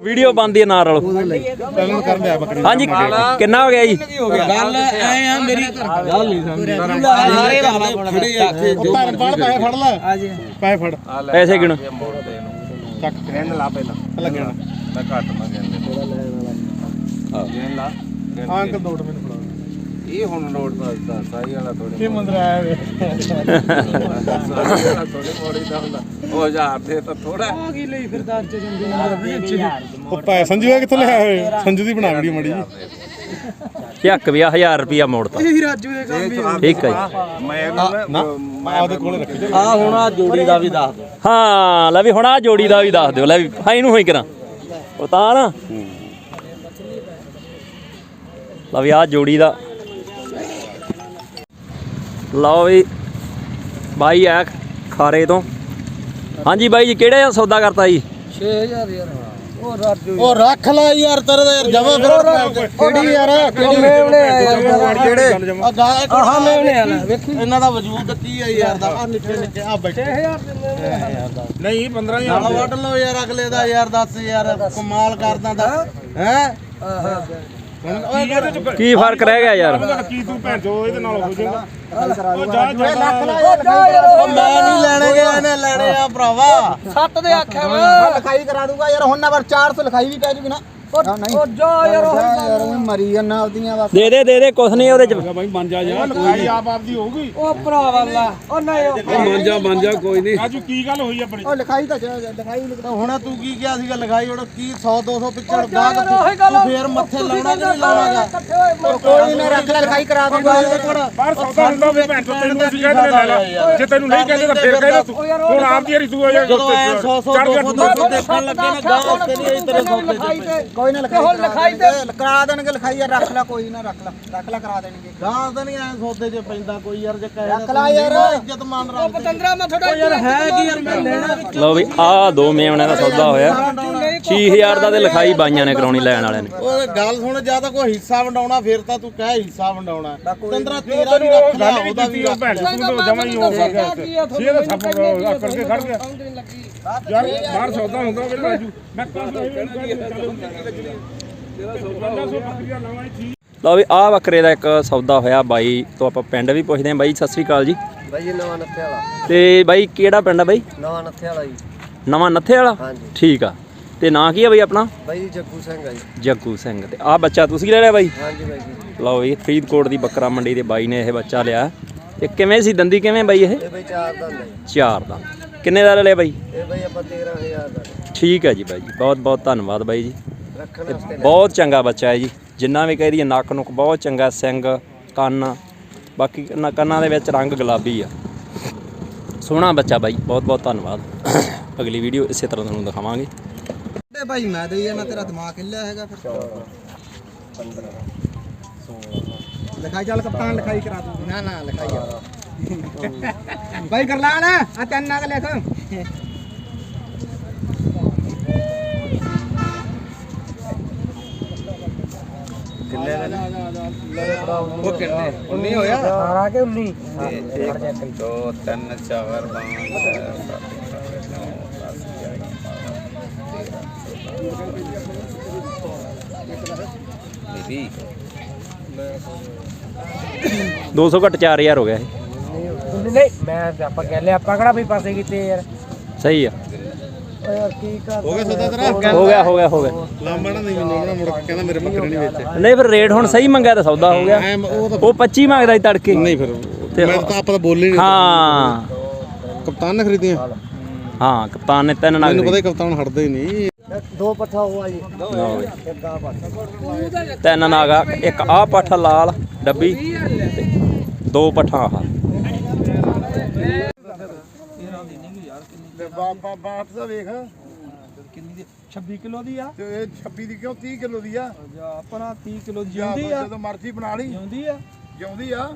Video ਬੰਦੀ ਨਾ ਰਲੋ। ਪਹਿਲਾਂ ਕਰ ਲਿਆ ਬੱਕਰੀ ਹਾਂਜੀ ਕਿੰਨਾ ਹੋ ਗਿਆ ਜੀ? ਗੱਲ ਐ ਆ ਮੇਰੀ। ਗੱਲ ਨਹੀਂ ਸਾਰੇ ਖੜੇ ਆ ਇੱਥੇ ਫੜ ਪੈਸੇ ਫੜ ਲੈ ਹਾਂਜੀ ਪੈਸੇ ਫੜ ਪੈਸੇ ਗਿਣੋ। ਚੱਕ ਗਿਣ ਲਾ ਪਹਿਲਾਂ ਪਹਿਲਾਂ ਗਿਣ ਮੈਂ ਘੱਟ ਕਹਿੰਦੇ ਗਿਣ ਲਾ ਹਾਂ। ਅੰਕਲ ਨੋਟ ਮੈਨੂੰ ਫੜਾ ਇਹ ਹੁਣ ਨੋਟ ਦਾ ਦਿੱਤਾ ਸਾਈ ਵਾਲਾ ਥੋੜੀ ਇਹ ਮੰਦਰ ਆਇਆ ਵੇ ਸਾਈ ਵਾਲਾ ਥੋੜੀ ਮੋੜੀ ਦਾ ਹੁੰਦਾ। ਉਹ ਹਜ਼ਾਰ ਦੇ ਤਾਂ ਥੋੜਾ ਉਹ ਪੈ ਸੰਜੂ ਆ ਕਿੱਥੋਂ ਲਿਆ ਹੋਏ ਸੰਜੂ ਦੀ ਬਣਾ ਵੀਡੀਓ ਮੜੀ ਜੀ ਚੱਕ ਵੀ 1000 ਰੁਪਿਆ ਮੋੜਤਾ ਠੀਕ ਹੈ ਮੈਂ ਮੈਂ ਆਪਦੇ ਕੋਲੇ ਰੱਖੀ ਆ ਹੁਣ ਆ ਜੋੜੀ ਦਾ ਵੀ ਦੱਸ ਦੋ ਹਾਂ ਲੈ ਵੀ ਹੁਣ ਆ ਜੋੜੀ ਦਾ ਵੀ ਦੱਸ ਦਿਓ। ਲੈ ਵੀ ਹਾਂ ਇਹਨੂੰ ਹੋਈ ਕਰਾਂ। ਉਹ ਤਾਂ ਨਾ। ਲੈ ਵੀ ਆ ਜੋੜੀ ਦਾ। ਲਓ ਵੀ ਬਾਈ ਆ ਖਾਰੇ ਤੋਂ। ਹਾਂਜੀ ਬਾਈ ਜੀ ਕਿਹੜੇ ਆ ਸੌਦਾ ਕਰਤਾ ਜੀ? 6000 ਯਾਰ ਉਹ ਰੱਖ ਲੈ ਯਾਰ ਤੇਰੇ ਦਾ ਯਾਰ ਜਮਾ ਫਿਰ ਕਿਹੜੀ ਯਾਰ ਮੇਵਣੇ ਆ ਯਾਰ ਕਿਹੜੇ? ਆ ਆਹ ਮੇਵਣੇ ਆ ਵੇਖੀ। ਇਹਨਾਂ ਦਾ ਵਜੂਦ ਕੀ ਹੈ ਯਾਰ ਦਾ। ਆ ਨਿੱਕੇ ਨਿੱਕੇ ਆ ਬੈਠੇ 6000 ਦਿੰਦੇ ਨਹੀਂ 15000 ਨਾਲ ਵੱਢ ਲਓ ਯਾਰ ਅਗਲੇ ਦਾ ਯਾਰ ਦੱਸ ਯਾਰ ਕਮਾਲ ਕਰਦਾ ਦਾ। ਹੈ। ਕੀ ਫ਼ਰਕ ਰਹਿ ਗਿਆ ਯਾਰ? ਕੀ ਤੂੰ ਭੈਣ ਜੋ ਇਹਦੇ ਨਾਲ ਹੋ ਜਾਏਗਾ ਮੈਂ ਨਹੀਂ ਲੈਣੇ ਗਏ ਇਹਨੇ ਲੈਣੇ ਆ ਭਰਾਵਾ। ਸੱਤ ਦੇ ਆਖਿਆ ਵਾ। ਲਿਖਾਈ ਕਰਾ ਦੂੰਗਾ ਯਾਰ ਹੁਣ ਨੰਬਰ 400 ਲਿਖਾਈ ਵੀ ਪੈ ਜੂਗੀ ਨਾ। ਉਹ ਜਾ ਯਾਰ ਉਹ ਯਾਰ ਉਹ ਮਰੀ ਜਾਂਦਾ ਆਪਦੀਆਂ ਬਸ। ਦੇ ਦੇ ਦੇ ਦੇ ਕੁਛ ਨਹੀਂ ਉਹਦੇ ਚ। ਲਿਖਾਈ ਆਪ ਆਪ ਦੀ ਹੋਊਗੀ। ਉਹ ਭਰਾ ਵਾਲਾ। ਉਹ ਨਹੀਂ ਉਹ ਰਾਜੂ ਕੀ ਗੱਲ ਹੋਈ ਆਪਣੀ? ਉਹ ਲਿਖਾਈ ਤਾਂ ਲਿਖਾਈ ਲਿਖਦਾ ਹੁਣ ਤੂੰ ਕੀ ਕਿਹਾ ਸੀਗਾ ਲਿਖਾਈ ਹੁਣ ਕੀ 100 200 ਪਿੱਛੜ ਯਾਰ ਉਹੀ ਤੂੰ ਫੇਰ ਮੱਥੇ ਲਾਉਣਾ ਕਿ ਨਹੀਂ ਲਾਉਣਾਗਾ ਕੋਈ ਨਾ ਰੱਖ ਲੈ ਲਿਖਾਈ ਕਰਾ ਦੂੰਗਾ ਬਾਹਰ ਸੌਦਾ ਹੁੰਦਾ ਵੀ ਭੈਣ ਚੋਦ ਤੈਨੂੰ ਅਸੀਂ ਕਹਿੰਦੇ ਲੈ ਲੈ। ਜੇ ਤੈਨੂੰ ਨਹੀਂ ਕਹਿੰਦੇ ਤਾਂ ਫੇਰ ਕਹਿੰਦੇ ਤੂੰ। ਹੁਣ ਆਪ ਦੀ ਹਰੀ ਤੂੰ ਆ ਜਾ ਜਦੋਂ ਐ 100 100 200 200 ਦੇਖਣ ਲੱਗੇ ਨਾ ਗਾਹ ਹੁਣ ਤੇ ਨਹੀਂ ਆਈ ਤੇਰੇ ਤੈਨੂੰ ਲਿਖਾਈ ਤੇ ਕੋਈ ਨਾ ਤੇ ਹੁਣ ਲਿਖਾਈ ਲਿਖਾਈ ਤੇ ਕਰਾ ਦੇਣਗੇ ਲਿਖਾਈ ਯਾਰ ਰੱਖ ਲੈ ਕੋਈ ਨਾ ਰੱਖ ਲੈ ਰੱਖ ਲੈ ਕਰਾ ਦੇਣਗੇ। ਗਾਂ ਤਾਂ ਨਹੀਂ ਐ ਸੌਦੇ 'ਚ ਪੈਂਦਾ ਕੋਈ ਯਾਰ ਜੇ ਕਹੇ ਰੱਖ ਲੈ ਯਾਰ। ਇੱਜ਼ਤ ਮਾਨ ਰੱਖ ਪਤੰਦਰਾ ਮੈਂ ਥੋੜਾ ਯਾਰ ਹੈ ਕੀ ਯਾਰ ਮੈਂ ਲੈਣਾ। ਲਓ ਵੀ ਆ ਦੋ ਮੇਵਣਿਆਂ ਦਾ ਸੌਦਾ ਹੋਇਆ। 6000 ਦਾ ਤੇ ਲਿਖਾਈ ਬਾਈਆਂ ਨੇ ਕਰਾਉਣੀ ਲੈਣ ਵਾਲਿਆਂ ਨੇ। ਓਏ ਗੱਲ ਸੁਣ ਜਾਂ ਤਾਂ ਕੋਈ ਹਿੱਸਾ ਵੰਡਾਉਣਾ ਫਿਰ ਤਾਂ ਤੂੰ ਕਹਿ ਹਿੱਸਾ ਵੰਡਾਉਣਾ। ਤੰਦਰਾ ਤੇਰਾ ਵੀ ਰੱਖ ਲੈ ਉਹਦਾ ਵੀ ਰੱਖ ਲੈ। ਤੂੰ ਤਾਂ ਜਮਾ ਹੀ ਹੋ ਗਿਆ। ਸੀ ਇਹ ਸਭ ਕਰਕੇ ਖੜ ਗਿਆ। ਯਾਰ ਬਾਹਰ ਸੌਦਾ ਹੁੰਦਾ ਵੇ ਰਾਜੂ। ਮੈਂ ਲਓ ਵੀ ਆ ਬੱਕਰੇ ਦਾ ਇੱਕ ਸੌਦਾ ਹੋਇਆ ਬਾਈ ਤੋਂ ਆਪਾਂ ਪਿੰਡ ਵੀ ਪੁੱਛਦੇ ਆਂ ਬਾਈ ਸਤਿ ਸ੍ਰੀ ਅਕਾਲ ਜੀ। ਬਾਈ ਜੀ ਨਵਾਂ ਨੱਥੇ ਵਾਲਾ। ਤੇ ਬਾਈ ਕਿਹੜਾ ਪਿੰਡ ਆ ਬਾਈ? ਨਵਾਂ ਨੱਥੇ ਵਾਲਾ ਜੀ। ਨਵਾਂ ਨੱਥੇ ਵਾਲਾ? ਹਾਂਜੀ। ਠੀਕ ਆ। ਤੇ ਨਾਂ ਕੀ ਆ ਬਾਈ ਆਪਣਾ? ਬਾਈ ਜੀ ਜੱਗੂ ਸਿੰਘ ਆ ਜੀ। ਜੱਗੂ ਸਿੰਘ। ਤੇ ਆ ਬੱਚਾ ਤੁਸੀਂ ਲੈ ਲਿਆ ਬਾਈ? ਹਾਂਜੀ ਬਾਈ ਜੀ। ਲਓ ਇਹ ਫਰੀਦਕੋਟ ਦੀ ਬੱਕਰਾ ਮੰਡੀ ਦੇ ਬਾਈ ਨੇ ਇਹ ਬੱਚਾ ਲਿਆ। ਇਹ ਕਿਵੇਂ ਸੀ ਦੰਦੀ ਕਿਵੇਂ ਬਾਈ ਇਹ? ਇਹ ਬਾਈ ਚਾਰ ਦਾ ਜੀ। ਚਾਰ ਦਾ ਕਿੰਨੇ ਦਾ ਲੈ ਲਿਆ ਬਾਈ? ਇਹ ਬਾਈ ਆਪਾਂ 13000 ਦਾ। ਠੀਕ ਹੈ ਜੀ ਬਾਈ ਜੀ ਬਹੁਤ ਬਹੁਤ ਧੰਨਵਾਦ ਬਾਈ ਜੀ। ਬਹੁਤ ਚੰਗਾ ਬੱਚਾ ਹੈ ਜੀ। ਜਿੰਨਾ ਵੀ ਕਹਿ ਦਈਏ ਨੱਕ ਨੁੱਕ ਬਹੁਤ ਚੰਗਾ ਸਿੰਘ ਕੰਨ। ਬਾਕੀ ਕੰਨਾਂ- ਦੇ ਵਿੱਚ ਰੰਗ ਗੁਲਾਬੀ ਆ। ਸੋਹਣਾ ਬੱਚਾ ਬਾਈ। ਬਹੁਤ ਬਹੁਤ ਧੰਨਵਾਦ। ਅਗਲੀ ਵੀਡੀਓ ਇਸੇ ਤਰ੍ਹਾਂ ਤੁਹਾਨੂੰ ਦਿਖਾਵਾਂਗੇ। ਤੇ ਭਾਈ ਮੈਂ ਦੇਈ ਜਾਣਾ ਤੇਰਾ ਦਿਮਾਗ ਹਿੱਲਿਆ ਹੈਗਾ ਫਿਰ। 15 ਲਿਖਾਈ ਚੱਲ ਕਪਤਾਨ ਲਿਖਾਈ ਕਰਾ ਦੂੰਗਾ ਨਾ ਨਾ ਲਿਖਾਈ ਯਾਰ ਭਾਈ ਕਰ ਲਾ ਨਾ ਆ ਤੈਨਾਂ ਲਿਖ। ਉਹ ਕਿੰਨੇ? 19 ਹੋਇਆ? 18 ਕੇ 19 1 2 3 4 5 6 7 8 200 ਘੱਟ 4000 ਹੋ ਗਿਆ ਇਹ। ਨਹੀਂ ਮੈਂ ਆਪਾਂ ਕਹਿ ਲਿਆ ਆਪਾਂ ਕਿਹੜਾ ਵੀ ਪਾਸੇ ਕੀਤੇ ਯਾਰ। ਸਹੀ ਆ। ਹੋ ਗਿਆ ਸੌਦਾ ਤੇਰਾ? ਹੋ ਗਿਆ ਹੋ ਗਿਆ ਹੋ ਗਿਆ। ਲਾਂਬਾ ਨਾ ਨਹੀਂ ਮੈਨੂੰ ਨਾ ਮੁੜ ਕੇ ਕਹਿੰਦਾ ਮੇਰੇ ਬੱਕਰੇ ਨਹੀਂ ਵੇਚੇ। ਨਹੀਂ ਫਿਰ ਰੇਟ ਹੁਣ ਸਹੀ ਮੰਗਿਆ ਤਾਂ ਸੌਦਾ ਹੋ ਗਿਆ। ਐ ਉਹ ਤਾਂ ਉਹ 25 ਮੰਗਦਾ ਸੀ ਤੜਕੇ। ਨਹੀਂ ਫਿਰ ਤੇ ਮੈਂ ਤਾਂ ਆਪਾਂ ਤਾਂ ਬੋਲੇ ਨਹੀਂ ਹਾਂ। ਕਪਤਾਨ ਨੇ ਖਰੀਦੀਆਂ? ਹਾਂ ਕਪਤਾਨ ਨੇ ਤਿੰਨ ਨਗ ਮੈਨੂੰ ਪਤਾ ਹੀ ਕਪਤਾਨ ਹਟਦੇ ਹੀ ਨਹੀਂ। ਦੋ ਪੱਠਾ ਹੋਆ ਜੀ ਲਓ ਜੀ। ਇੱਕ ਆ ਪੱਠਾ? ਤਿੰਨ ਨਾਗਾ ਇੱਕ ਆਹ ਪੱਠਾ ਲਾਲ ਡੱਬੀ ਤੇ ਦੋ ਪੱਠਾ ਆਹ। ਬਾਬਾ ਬਾਤ ਦਾ ਵੇਖ। ਕਿੰਨੀ ਦੀ 26 ਕਿਲੋ ਦੀ ਆ? ਤੇ ਇਹ 26 ਦੀ ਕਿਉਂ? 30 ਕਿਲੋ ਦੀ ਆ। ਆਪਣਾ 30 ਕਿਲੋ ਜਦੋਂ ਮਰਜ਼ੀ ਬਣਾ ਲਈ। ਜਿਉਂਦੀ ਆ। ਜਿਉਂਦੀ ਆ।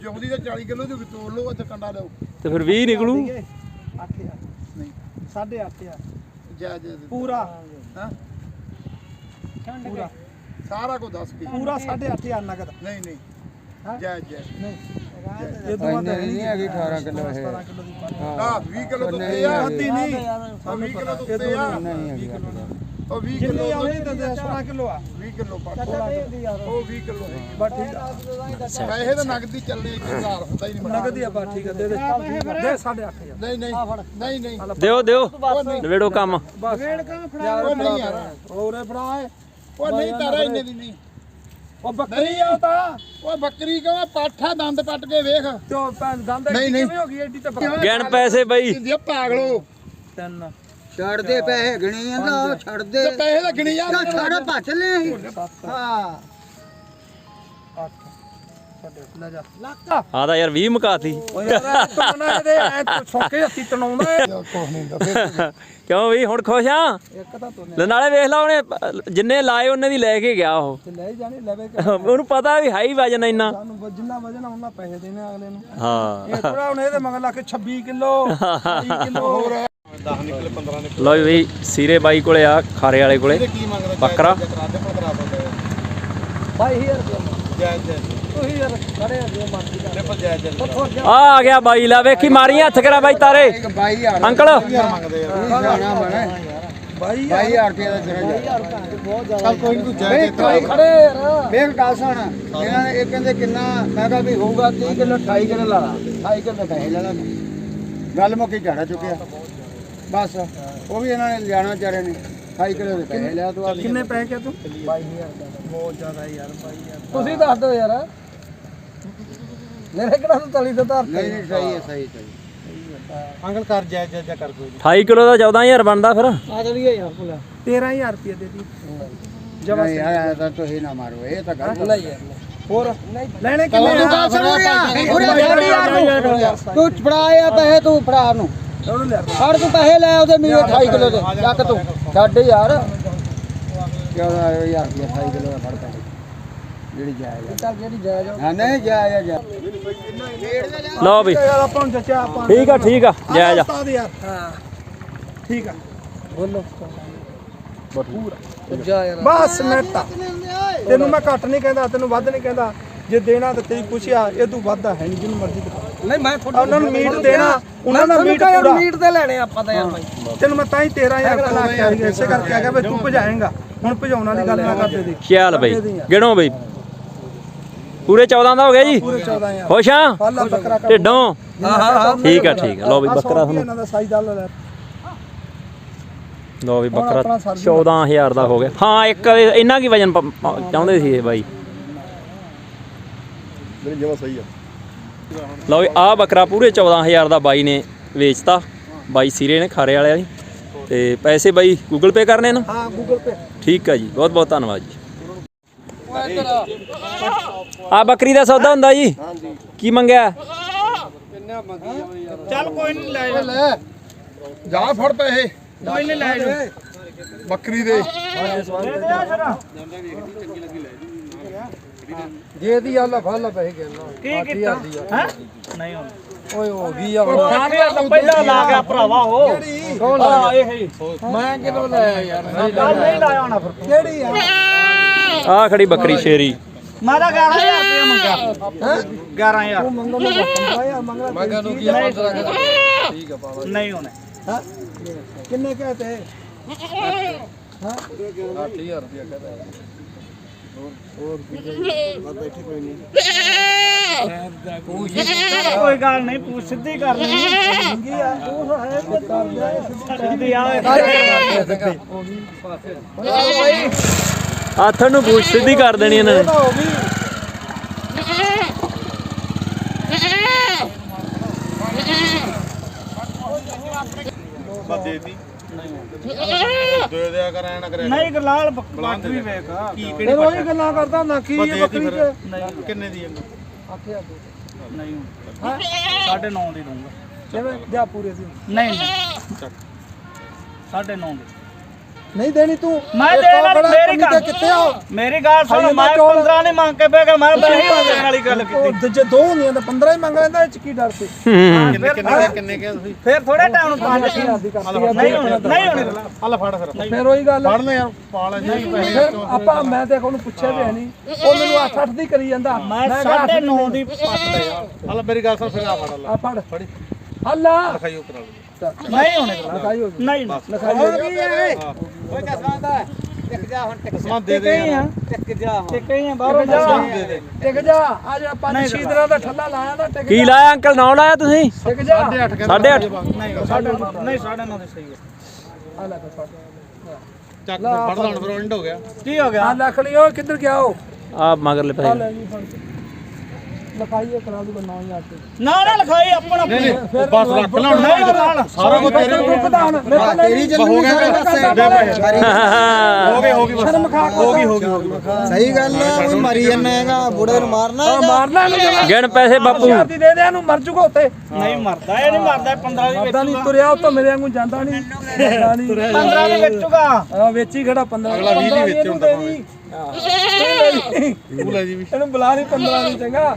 ਜਿਉਂਦੀ ਤਾਂ 40 ਕਿਲੋ ਦੀ ਤੋੜ ਲਓ ਇੱਥੇ ਕੰਡਾ ਲਓ ਤੇ ਫਿਰ 20 ਨਿਕਲੂ। 8000 ਨਹੀਂ। 8.5 ਜੈ ਜੈ ਪੂਰਾ। ਹਾਂ? ਪੂਰਾ। ਸਾਰਾ ਕੁਝ ਦੱਸ ਕੇ। ਪੂਰਾ 8.5 ਨਗਦ। ਨਹੀਂ ਨਹੀਂ। ਜੈ ਜੈ। ਇਹ ਤੋਂ ਬਾਅਦ ਨਹੀਂ ਹੈਗੀ 18 ਕਿਲੋ ਇਹ। 17 ਕਿਲੋ ਦੀ ਆ 20 ਕਿਲੋ ਤੋਂ ਉੱਤੇ ਆ ਅੱਧੀ ਨਹੀਂ। ਆ 20 ਕਿਲੋ ਤੋਂ ਉੱਤੇ ਆ। ਉਹ 20 ਜਿੰਨੀ ਕਿਲੋ ਤੇ 16 ਕਿਲੋ ਆ। 20 ਕਿਲੋ ਪਾ ਉਹ 20 ਕਿਲੋ ਬਸ ਠੀਕ ਆ। ਪੈਸੇ ਤਾਂ ਨਗਦੀ ਚੱਲਣੇ 1000 ਹੁੰਦਾ ਹੀ ਨਹੀਂ ਨਗਦ ਹੀ ਆ ਬਸ ਠੀਕ ਆ ਦੇ ਦੇ। ਦੇ 8.5 ਨਹੀਂ ਨਹੀਂ ਨਹੀਂ ਨਹੀਂ। ਦਿਓ ਦਿਓ। ਨਵੇੜੋ ਕੰਮ। ਵੇੜ ਕਾ ਫੜਾ ਉਹ ਨਹੀਂ ਯਾਰ। ਹੋਰੇ ਫੜਾ ਉਹ ਨਹੀਂ ਤਾਰਾ ਇੰਨੇ ਦੀ। ਨਹੀਂ। ਉਹ ਬੱਕਰੀ ਆ ਉਹ ਤਾਂ। ਉਹ ਬੱਕਰੀ ਕਹਾਂ ਪਾਠਾ ਦੰਦ ਪੱਟ ਕੇ ਵੇਖ। ਤੇ ਭੈਣ ਦੰਦ ਨਹੀਂ, ਐਡੀ ਨਹੀਂ। ਕਿਵੇਂ ਹੋ ਗਈ? ਐਡੀ ਤੇ ਬਰਾ ਗਿਣ ਪੈਸੇ ਬਈ। ਜੇ ਪਾਗਲੋ। ਤਿੰਨ। ਛੱਡ ਦੇ ਪੈਸੇ ਗਣੀ ਜਾਂਦਾ ਛੱਡ ਦੇ ਤੇ ਪੈਸੇ ਲੱਗਣੀ ਯਾਰ ਛੱਡ ਭੱਜ ਲੈ ਹਾਂ। 8 ਲੈ ਜਾ ਲੱਕ ਆ ਤਾਂ। ਯਾਰ 20 ਮੁਕਾਤੀ ਉਹ ਯਾਰ ਤੁਮਨਾ ਇਹਦੇ ਐ ਸੌਕੇ ਹੱਥੀ ਤਣਾਉਂਦਾ ਏ ਕੁਛ ਨਹੀਂ ਹੁੰਦਾ ਫਿਰ। ਕਿਉਂ ਵੀ ਹੁਣ ਖੁਸ਼ ਆ? ਇੱਕ ਤਾਂ ਤੂੰ ਲੈ ਨਾਲੇ ਵੇਖ ਲਾ ਉਹਨੇ ਜਿੰਨੇ ਲਾਏ ਉਹਨੇ ਦੀ ਲੈ ਕੇ ਗਿਆ ਉਹ। ਲੈ ਜਾਣੀ ਲੈਵੇ ਉਹਨੂੰ ਪਤਾ ਵੀ ਹਾਈ ਵਜਨ ਇੰਨਾ। ਸਾਨੂੰ ਵ- ਜਿੰਨਾ ਵਜਨ ਉਹਨਾਂ ਪੈਸੇ ਦੇਣੇ ਅਗਲੇ ਨੂੰ। ਹਾਂ। ਇਹ ਥੋੜਾ ਹੁਣ ਇਹਦੇ ਮਗਰ ਲਾ ਕੇ 26 ਕਿਲੋ 20 ਕਿਲੋ। ਹੋਰ ਲੋ ਵੀ ਸੀਰੇ ਬਾਈ ਕੋਲੇ ਆ ਖਾਰੇ ਵਾਲੇ ਕੋਲੇ। ਬੱਕਰਾ। ਹਜ਼ਾਰ ਰੁਪਏ। ਜੈ ਜੈ। ਤੁਸੀਂ ਯਾਰ ਖੜੇ ਆ ਜੋ ਮਰਜ਼ੀ ਕਰ ਪਰ ਜੈ ਜੈ ਆ ਆ ਗਿਆ ਬਾਈ ਲੈ ਵੇਖੀ ਮਾਰੀਆਂ ਹੱਥ ਕਰਾ ਬਾਈ ਤਾਰੇ। ਅੰਕਲ। ਮੰਗਦੇ ਯਾਰ ਜਾਣਾ ਬਣਾ ਬਾਈ ਬਾਈ ਯਾਰ ਰੁਪਏ ਦਾ ਜਰਾ ਜਾ। ਬਹੁਤ ਜ਼ਿਆਦਾ ਚੱਲ ਕੋਈ ਨਹੀਂ ਤੂੰ ਜੈ ਵੇ ਜੈ ਭਾਈ ਖੜੇ ਯਾਰ। ਵੇਖ ਗੱਲ ਸੁਣ। ਇਹਨਾਂ ਨੇ ਇਹ ਕਹਿੰਦੇ ਕਿੰਨਾ ਮੈਂ ਕਿਹਾ ਵੀ ਹੋਊਗਾ 30 ਕਿਲੋ 28 ਕਿਲੋ ਲਾ ਲਾ। 28 ਕਿਲੋ ਪੈਸੇ ਲੈ ਲਾ ਗੱਲ ਮੁੱਕੀ ਝਾੜਾ ਚੁੱਕਿਆ। ਬਸ ਉਹ ਵੀ ਇਹਨਾਂ ਨੇ ਲਿਆਣਾ ਵਿਚਾਰੇ ਨੇ। 28 ਕਿਲੋ ਦੇ ਪੈਸੇ ਲਿਆ ਤੂੰ ਕਿੰਨੇ ਪੈਸੇ ਕਿ ਤੂੰ? 22000 ਦਾ। ਬਹੁਤ ਜ਼ਿਆਦਾ ਯਾਰ ਬਾਈ ਯਾਰ ਤੁਸੀਂ ਦੱਸ ਦਿਓ ਯਾਰ। ਕਿਹੜਾ ਤੇ ਨਹੀਂ ਨਹੀਂ ਸਹੀ ਹੈ ਸਹੀ ਸਹੀ ਅੰਕਲ ਕਰ ਜੈ ਜੈ ਜੈ ਕਰ ਕੋਈ 28 ਕਿਲੋ ਦਾ 14000 ਬਣਦਾ ਫਿਰ। ਆ ਚਲੀਏ ਯਾਰ ਕੋਲ 13000 ਰੁਪਏ ਦੇ ਦੀ। ਨਹੀਂ ਇਹ ਤਾਂ ਤੁਸੀਂ ਨਾ ਮਾਰੋ ਇਹ ਤਾਂ ਗੱਲ ਲੈ ਯਾਰ ਹੋਰ? ਲੈਣੇ ਕਿੰਨੇ ਤੂੰ ਆ? ਪੈਸੇ ਤੂੰ ਫੜਾ ਨੂੰ ਉਹਨੂੰ। ਲੈ ਫੜ ਤੂੰ ਪੈਸੇ ਲੈ ਉਹਦੇ ਮੇਰੇ 28 ਕਿਲੋ ਦੇ। ਚੱਕ ਤੂੰ। ਛੱਡ ਯਾਰ। ਕਿਉਂ ਯਾਰ 28 ਕਿਲੋ ਦਾ ਫੜ ਪੈਸੇ। ਜਿਹੜੀ ਜਾਇਜ਼ ਚੱਲ ਜਿਹੜੀ ਜਾਇਜ਼ ਹਾਂ ਨਹੀਂ ਜਾਇਜ਼ ਜਾ ਲਓ ਵੀ। ਯਾਰ ਆਪਾਂ ਨੂੰ ਜੱਚਾ ਆਪਾਂ ਠੀਕ ਆ ਠੀਕ ਆ ਜੈ ਜਾ ਉਸਤਾਦ ਯਾਰ ਹਾਂ। ਠੀਕ ਆ। ਬੋਲੋ। ਪੂਰਾ ਬਸ ਨੇਤਾ। ਤੈਨੂੰ ਮੈਂ ਘੱਟ ਨਹੀਂ ਕਹਿੰਦਾ ਤੈਨੂੰ ਵੱਧ ਨਹੀਂ ਕਹਿੰਦਾ। ਜੇ ਦੇਣਾ ਤੇ ਤੇਰੀ ਪੁੱਛਿਆ ਇਹ ਤੂੰ ਵੱਧ ਹੈ ਨਹੀਂ ਜਿਹਨੂੰ ਮਰਜ਼ੀ ਦਿਖਾ। ਨਹੀਂ ਮੈਂ ਉਹਨਾਂ ਨੂੰ ਮੀਟ ਦੇਣਾ ਉਹਨਾਂ ਦਾ ਮੀਟ ਪੂਰਾ। ਮੀਟ ਤੇ ਲੈਣੇ ਆਪਾਂ ਤਾਂ ਯਾਰ ਭਾਈ ਤੈਨੂੰ ਮੈਂ ਤਾਂ ਹੀ 13000 ਲਾ ਕੇ ਆਈ ਇਸੇ ਕਰਕੇ ਆ ਗਿਆ ਵੀ ਤੂੰ ਭਜਾਏਂਗਾ। ਹੁਣ ਭਜਾਉਣ ਵਾਲੀ ਗੱਲ ਨਾ ਕਰਦੇ ਦੇ। ਚੱਲ ਬਈ। ਗਿਣੋ ਬਈ। ਪੂਰੇ 14 ਦਾ ਹੋ ਗਿਆ ਜੀ? ਪੂਰੇ 14000 ਖੁਸ਼ ਆ ਢਿੱਡੋਂ? ਠੀਕ ਆ ਠੀਕ ਆ। ਲਓ ਬਈ ਬੱਕਰਾ ਤੁਹਾਨੂੰ। ਇਹਨਾਂ ਦਾ ਲੈ ਲਓ ਵੀ ਬੱਕਰਾ ਆਪਣਾ ਸਰ 14000 ਦਾ ਹੋ ਗਿਆ। ਹਾਂ ਇੱਕ ਇੰਨਾ ਕੀ ਵਜਨ ਚਾਹੁੰਦੇ ਸੀ ਇਹ ਬਾਈ? ਮੇਰੀ ਜਮਾ ਸਹੀ ਆ। ਲਓ ਵੀ ਆ ਬੱਕਰਾ ਪੂਰੇ 14000 ਦਾ ਬਾਈ ਨੇ ਵੇਚਤਾ। ਬਾਈ ਸੀਰੇ ਨੇ ਖਾਰੇ ਵਾਲਿਆਂ ਨੇ। ਤੇ ਪੈਸੇ ਬਾਈ ਗੂਗਲ ਪੇ ਕਰਨੇ ਨਾ? ਹਾਂ ਗੂਗਲ ਪੇ ਠੀਕ ਆ ਜੀ। ਬਹੁਤ ਬਹੁਤ ਧੰਨਵਾਦ ਜੀ। ਆ ਬੱਕਰੀ ਦਾ ਸੌਦਾ ਹੁੰਦਾ ਜੀ? ਕੀ ਮੰਗਿਆ? ਚੱਲ ਕੋਈ ਨਹੀਂ ਲੈ ਲੈ। ਜਾ ਫੜ ਪੈਸੇ। ਕੋਈ ਨਹੀਂ ਲੈ ਜਾ। ਬੱਕਰੀ ਦੇ। ਜੇ ਦੀ ਅੱਲਾ ਫੜ ਪੈਸੇ ਗਿਣਨਾ ਕੀ ਕੀਤਾ? ਹੈ? ਨਹੀਂ ਓਏ ਹੋ ਗਈ ਆ ਪਹਿਲਾਂ ਲਾ ਗਿਆ ਭਰਾਵਾ ਉਹ। ਕੌਣ ਹਾਂ ਇਹ ਮੈਂ ਕਿਦੋਂ ਲੈ ਯਾਰ ਨਹੀਂ ਲਾਇਆ ਹੋਣਾ ਫਿਰ ਕਿਹੜੀ ਆ? ਆ ਖੜੀ ਬੱਕਰੀ ਸ਼ੇਰੀ। ਮੈਂ ਤਾਂ 11000 ਰੁਪਏ ਮੰਗਿਆ 11000 ਤੂੰ ਮੰਗੋ ਮੈਂ 15000 ਮੰਗਦਾ ਮੈਂ ਨੂੰ ਕੀ ਮਸਲਾ ਠੀਕ ਆ ਪਾਵਾ ਨਹੀਂ ਹੋਣੇ ਹਾਂ? ਕਿੰਨੇ ਕਹਤੇ ਹਾਂ? 8000 ਰੁਪਏ ਕਹਦਾ ਕੋਈ ਗੱਲ ਨਹੀਂ ਪੁੱਛ ਸਿੱਧੀ ਕਰ ਲਈ ਮੰਗੀ ਆ? ਉਹ ਹੈ ਤੇ ਕਰ ਜਾ ਸਿੱਧੀ ਆ। ਹੱਥ ਨੂੰ ਪੂਛ ਸਿੱਧੀ ਕਰ ਦੇਣੀ ਇਹਨਾਂ ਨੇ। ਹੋ ਗਈ ਬਸ ਦੇ ਦੀ ਦੇ ਦਿਆ ਕਰ ਐ ਨਾ। ਕਰਿਆ ਨਹੀਂ ਗਲਾਲ ਬੱਟ ਵੀ ਵੇਖ। ਕੀ ਕਿਹੜੀ ਉਹੀ ਗੱਲਾਂ ਕਰਦਾ ਹੁੰਦਾ ਕੀ ਇਹ ਬੱਕਰੀ ਚ? ਨਹੀਂ ਕਿੰਨੇ ਦੀ ਹੈ ਆਖਿਆ ਨਹੀਂ। ਹਾਂ? 9.5 ਦੀ ਦੂੰਗਾ ਕਿਵੇਂ ਜਾ ਪੂਰੇ ਦੀ ਨਹੀਂ ਨਹੀਂ। 9.5 ਦੀ। ਨਹੀਂ ਦੇਣੀ ਤੂੰ। ਮੈਂ ਦੇਣਾ ਮੇਰੀ ਗੱਲ ਕਿੱਥੇ ਆ? ਮੇਰੀ ਗੱਲ ਸੁਣ ਮੈਂ 15 ਨਹੀਂ ਮੰਗ ਕੇ ਬੈਗਾ ਮੈਂ ਬਹੀ ਮੰਗਣ ਵਾਲੀ ਗੱਲ ਕੀਤੀ। ਜੇ ਦੋ ਹੁੰਦੀਆਂ ਤਾਂ 15 ਹੀ ਮੰਗ ਲੈਂਦਾ ਇਹ ਚ ਕੀ ਡਰ ਸੀ? ਕਿੰਨੇ ਕਿੰਨੇ ਕਿੰਨੇ ਕਿਹਾ ਤੁਸੀਂ? ਫਿਰ ਥੋੜੇ ਟਾਈਮ ਨੂੰ ਦੀ ਕਰਤੀ ਨਹੀਂ ਹੋਣੀ ਨਹੀਂ ਹੋਣੀ। ਹਲ ਫੜ ਫਿਰ। ਫਿਰ ਉਹੀ ਗੱਲ। ਫੜ ਲੈ ਯਾਰ ਪਾਲ ਜੀ ਫਿਰ ਆਪਾਂ ਮੈਂ ਤੇ ਉਹਨੂੰ ਪੁੱਛਿਆ ਵੀ ਨਹੀਂ। ਉਹ ਮੈਨੂੰ 8-8 ਦੀ ਕਰੀ ਜਾਂਦਾ। ਮੈਂ 9.5 ਦੀ ਪੱਟ ਦੇ ਹਲ ਮੇਰੀ ਗੱਲ ਸੁਣ ਫਿਰ ਆ ਫੜ ਲੈ। ਆ ਫੜ। ਫੜੀ। ਹੱਲਾ। ਖਾਈ ਉਤਰ ਲੈ ਨਹੀਂ ਹੋਣੇ ਲਿਖਾਈ ਹੋ ਗਈ। ਨਹੀਂ ਲਿਖਾਈ ਹੋ ਗਈ। ਓਏ ਜਸਾਂਦਾ ਟਿਕ ਜਾ ਹੁਣ ਟਿਕ ਸਮਾਂ ਦੇ ਦੇ ਯਾਰ। ਟਿਕ ਜਾ ਟਿਕ ਗਈ ਆ ਬਾਹਰੋਂ ਜਾ। ਟਿਕ ਜਾ। ਅੱਜ ਪੰਜ ਛੇ ਦਿਨਾਂ ਦਾ ਠੱਲਾ ਲਾਇਆ ਦਾ ਟਿਕ ਕੀ ਲਾਇਆ ਅੰਕਲ ਨੌ ਲਾਇਆ ਤੁਸੀਂ? ਟਿਕ ਜਾ। 8.5 ਨਹੀਂ ਸਾਢੇ ਨੌ ਨਹੀਂ ਸਾਢੇ ਨੌ ਦੇ ਸਹੀ ਹੈ। ਆ ਲੈ ਫੜ। ਚੱਕ ਫੜ ਲਾਣ ਫਿਰ ਐਂਡ ਹੋ ਗਿਆ। ਕੀ ਹੋ ਗਿਆ? ਆ ਲੱਖ ਲਈ ਓ ਕਿੱਧਰ ਗਿਆ ਉਹ? ਆ ਮਗਰਲੇ ਪਾਸੇ ਲਿਖਾਈਏ ਕਰਾ ਦੂਗਾ 9000 ਤੇ। ਨਾ ਨਾ ਲਿਖਾਈ ਆਪਣਾ ਬਸ ਰੱਖ ਲਾਣ ਸਾਰਾ ਕੁਝ ਤੇਰੇ ਕੋਲ ਪ੍ਰਧਾਨ ਤੇਰੀ ਹੋ ਗਿਆ ਹੋ। ਗਈ ਹੋ ਗਈ ਬਸ। ਹੋ ਗਈ ਹੋ ਗਈ ਹੋ ਗਈ। ਸਹੀ ਗੱਲ ਹੈ ਕੋਈ ਮਰੀ ਜਾਂਦਾ ਹੈਗਾ ਬੁੜੇ ਨੂੰ ਮਾਰਨਾ ਹੈਗਾ। ਮਾਰਨਾ ਇਹਨੂੰ ਜਮਾ ਗਿਣ ਪੈਸੇ ਬਾਪੂ। ਦੀ ਦੇ ਦੇ ਇਹਨੂੰ ਮਰ ਜੂਗਾ ਉੱਤੇ ਨਹੀਂ ਮਰਦਾ ਇਹ ਨਹੀਂ ਮਰਦਾ 15 ਦੀ ਮਰਦਾ ਨਹੀਂ ਤੁਰਿਆ ਉਹ ਤਾਂ ਮੇਰੇ ਵਾਂਗੂ ਜਾਂਦਾ ਨਹੀਂ। ਜਾਂਦਾ? ਨਹੀਂ। 15 ਦੀ ਵੇਚੂਗਾ ਆ। ਵੇਚੀ ਖੜਾ 15 ਅਗਲਾ 20 ਦੀ ਵੇਚੇ ਹੁੰਦਾ ਤੂੰ ਲੈ ਜੀ ਇਹਨੂੰ ਬੁਲਾ ਨਹੀਂ 15 ਨਹੀਂ ਚੰਗਾ।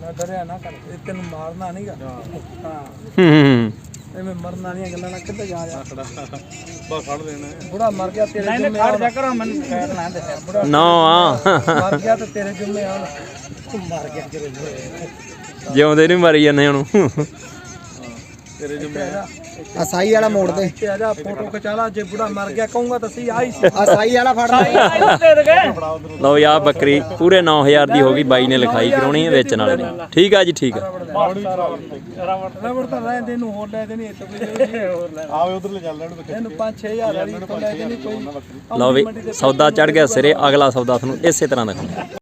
ਨਾ ਡਰਿਆ ਨਾ ਕਰ ਇਹ ਤੈਨੂੰ ਮਾਰਨਾ ਨਹੀਂਗਾ ਹਾਂ। ਹੂੰ। ਐਵੇਂ ਮਰਨਾ ਨਹੀਂ ਗੱਲਾਂ ਨਾਲ ਕਿੱਥੇ ਜਾ ਜਾ ਬਸ ਫੜ ਦੇਣਾ। ਬੁੜਾ ਮਰ ਗਿਆ ਤੇਰੇ ਨਹੀਂ ਜੁਮੇ ਨਹੀਂ ਖੜ ਜਾ ਕਰੋ ਮੈਨੂੰ ਖੈਰ ਨਾ ਦੇ। ਬੁੜਾ ਨੌ। ਆ ਮਰ ਗਿਆ ਤੇ ਤੇਰੇ ਜੁਮੇ ਆਉਣ। ਤੂੰ ਮਰ ਗਿਆ ਤੇਰੇ ਜੁਮੇ। ਜਿਉਂਦੇ ਨਹੀਂ ਮਰੀ ਜਾਂਦੇ ਹੁਣ। ਤੇਰੇ ਜੁਮੇ ਆ ਸਾਈ ਵਾਲਾ ਮੋੜ ਤੇ ਆ ਜਾ ਫੋਟੋ ਖਿਚਾ ਲਾ ਜੇ ਬੁੜਾ ਮਰ ਗਿਆ ਕਹੂੰਗਾ ਤਾਂ ਸਹੀ ਆਈ ਆ ਸਾਈ ਵਾਲਾ ਫੜ ਲੈ। ਦੇ ਦੇ ਗਏ। ਲਓ ਯਾ ਬੱਕਰੀ ਪੂਰੇ 9000 ਦੀ ਹੋ ਗਈ ਬਾਈ ਨੇ ਲਿਖਾਈ ਕਰਾਉਣੀ ਹੈ ਵੇਚਣ ਵਾਲੇ ਨੇ। ਠੀਕ ਆ ਜੀ ਠੀਕ ਆ। ਰਬੜ ਤਾਂ ਰਹਿੰਦੇ ਨੂੰ ਹੋਰ ਲੈ ਦੇਣੀ ਇੱਥੇ ਕੋਈ ਹੋਰ ਲੈ। ਆਵੇ ਉਧਰ ਲੈ ਚੱਲ ਲੈਣ ਇਹਨੂੰ 5-6000 ਵਾਲੀ ਤੋਂ ਲੈ ਦੇਣੀ ਕੋਈ। ਲਓ ਵੀ ਸੌਦਾ ਚੜ ਗਿਆ ਸਿਰੇ ਅਗਲਾ ਸੌਦਾ ਤੁਹਾਨੂੰ ਇਸੇ ਤਰ੍ਹਾਂ ਦਿਖਾਉਂਦਾ।